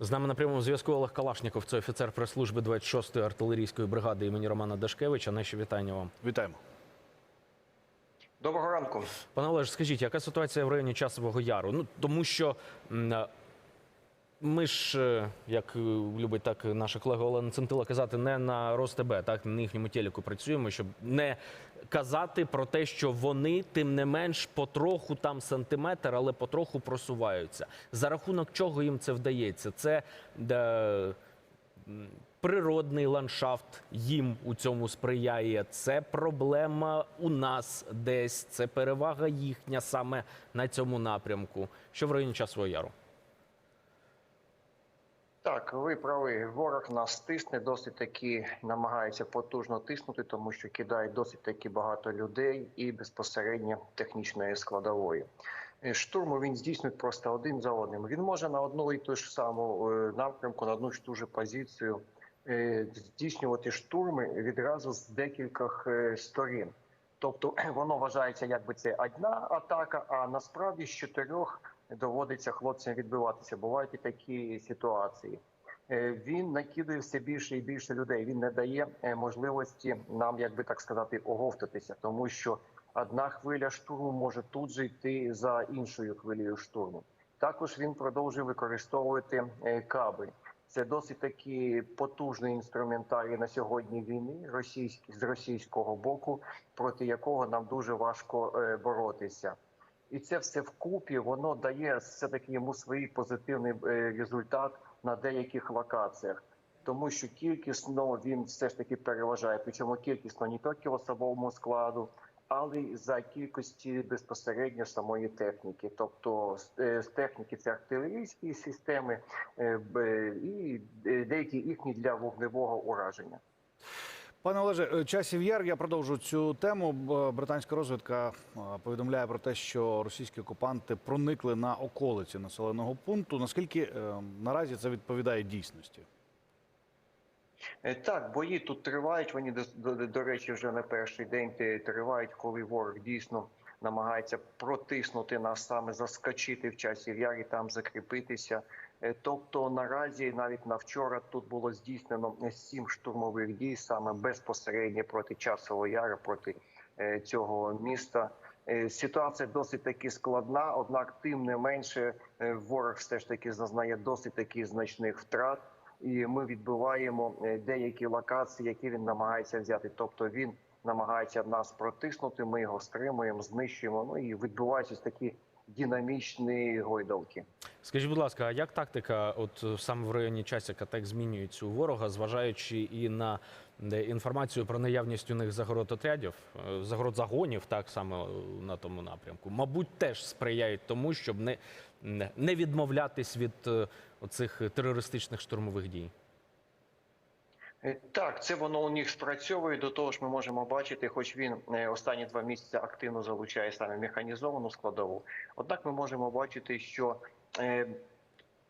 З нами на прямому зв'язку Олег Калашніков, це офіцер прес-служби 26-ї артилерійської бригади імені Романа Дашкевича. Наші вітання вам. Вітаємо. Доброго ранку. Пане Олеж, скажіть, яка ситуація в районі Часового Яру? Ну тому що ми ж, е, як любить так наша колега Олена Центила казати, не на РосТБ, так на їхньому телеку працюємо, щоб не казати про те, що вони тим не менш потроху там сантиметр, але потроху просуваються. За рахунок чого їм це вдається? Це е, м, природний ландшафт їм у цьому сприяє. Це проблема у нас десь. Це перевага їхня саме на цьому напрямку. Що в районі Часового Яру? Так, ви праві. Ворог нас тисне, досить таки намагається потужно тиснути, тому що кидає досить таки багато людей і безпосередньо технічної складової. Е, Штурму він здійснює просто один за одним. Він може на одну і ту ж саму е, напрямку, на одну ж ту ж позицію е, здійснювати штурми відразу з декількох сторін. Тобто воно вважається, якби це одна атака, а насправді з чотирьох доводиться хлопцям відбиватися. Бувають і такі ситуації. Е, Він накидує все більше і більше людей. Він не дає е, можливості нам, як би так сказати, оговтатися, тому що одна хвиля штурму може тут же йти за іншою хвилею штурму. Також він продовжує використовувати е, каби. Це досить таки потужний інструментарій на сьогодні війни російський з російського боку, проти якого нам дуже важко боротися. І це все вкупі воно дає все таки йому свій позитивний е, результат на деяких локаціях, тому що кількісно він все ж таки переважає. Причому кількісно не тільки в особовому складу, але й за кількості безпосередньо самої техніки. Тобто з е, техніки це артилерійські системи е, і деякі їхні для вогневого ураження. Пане Олеже, е, часів яр. Я продовжу цю тему. Британська розвідка е, повідомляє про те, що російські окупанти проникли на околиці населеного пункту. Наскільки е, наразі це відповідає дійсності? Так, бої тут тривають. Вони до, до, до речі, вже на перший день тривають, коли ворог дійсно намагається протиснути нас саме заскочити в часі ярі, там закріпитися. Е, Тобто наразі навіть на вчора тут було здійснено сім штурмових дій саме безпосередньо проти часового яру, проти е, цього міста. Е, Ситуація досить таки складна, однак тим не менше е, ворог все ж таки зазнає досить таки значних втрат і ми відбиваємо е, деякі локації, які він намагається взяти. Тобто він намагається нас протиснути. Ми його стримуємо, знищуємо. Ну і відбуваються такі динамічні гойдалки. Скажіть, будь ласка, а як тактика, от е, саме в районі Часіка, так змінюється у ворога, зважаючи і на е, інформацію про наявність у них загород отрядів, е, загород загонів, так само на тому напрямку, мабуть, теж сприяють тому, щоб не, не- відмовлятись від оцих терористичних штурмових дій. Е, Так, це воно у них спрацьовує. До того ж, ми можемо бачити, хоч він е, останні два місяці активно залучає саме механізовану складову. Однак ми можемо бачити, що е,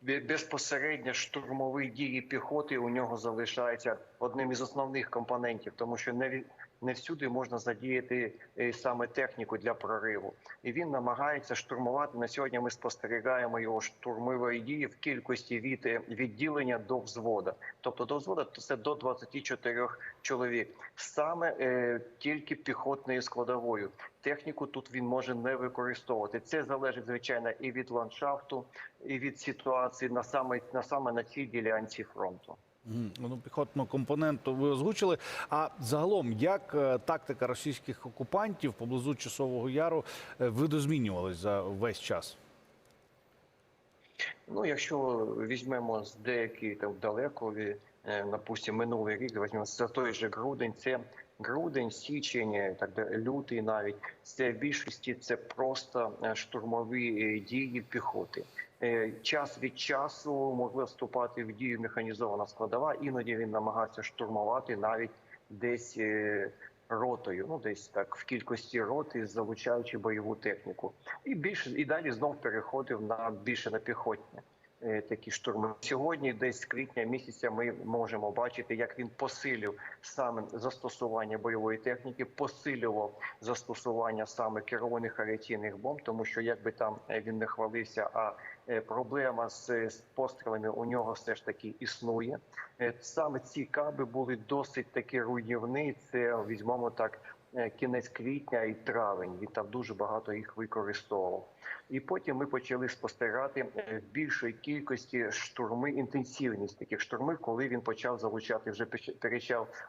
безпосередньо штурмові дії піхоти у нього залишаються одним із основних компонентів, тому що не не всюди можна задіяти е, саме техніку для прориву, і він намагається штурмувати. На сьогодні ми спостерігаємо його штурмової дії в кількості від е, відділення до взвода. Тобто до взвода це до 24 чоловік, саме е, тільки піхотною складовою. Техніку тут він може не використовувати. Це залежить звичайно і від ландшафту, і від ситуації на саме на саме на цій ділянці фронту. Ну, піхотну компоненту ви озвучили. А загалом, як е, тактика російських окупантів поблизу часового яру е, видозмінювалась за весь час? Ну, якщо візьмемо з деякі там далеко, ві- е, минулий рік, візьмемо за той же грудень, це грудень, січень, так далі, лютий навіть це в більшості це просто штурмові дії піхоти. Е, Час від часу могли вступати в дію механізована складова. Іноді він намагався штурмувати навіть десь е, ротою, ну десь так в кількості роти, залучаючи бойову техніку, і більше і далі знов переходив на більше на піхотне. Е, такі штурми. Сьогодні, десь з квітня місяця, ми можемо бачити, як він посилив саме застосування бойової техніки, посилював застосування саме керованих авіаційних бомб, тому що якби там е, він не хвалився, а е, проблема з, пострілами у нього все ж таки існує. Саме ці каби були досить таки руйнівні. Це візьмемо так. Кінець квітня і травень він там дуже багато їх використовував. І потім ми почали спостерігати більшої кількості штурми, інтенсивність таких штурмів, коли він почав залучати вже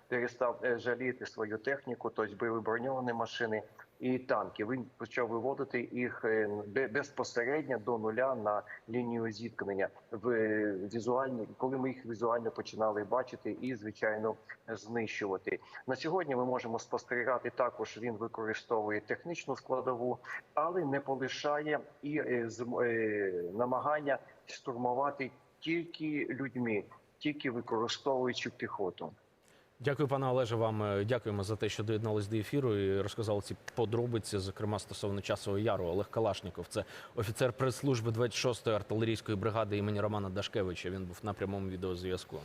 перестав е, жаліти свою техніку, тобто бойові броньовані машини і танки. Він почав виводити їх е, безпосередньо до нуля на лінію зіткнення в е, візуальні, коли ми їх візуально починали бачити і звичайно знищувати. На сьогодні ми можемо спостерігати також. Він використовує технічну складову, але не полишає і е, намагання штурмувати тільки людьми, тільки використовуючи піхоту. Дякую, пане Олеже. Вам е, дякуємо за те, що доєднались до ефіру і розказали ці подробиці, зокрема стосовно часового яру. Олег Калашніков, це офіцер прес-служби 26-ї артилерійської бригади імені Романа Дашкевича. Він був на прямому відеозв'язку.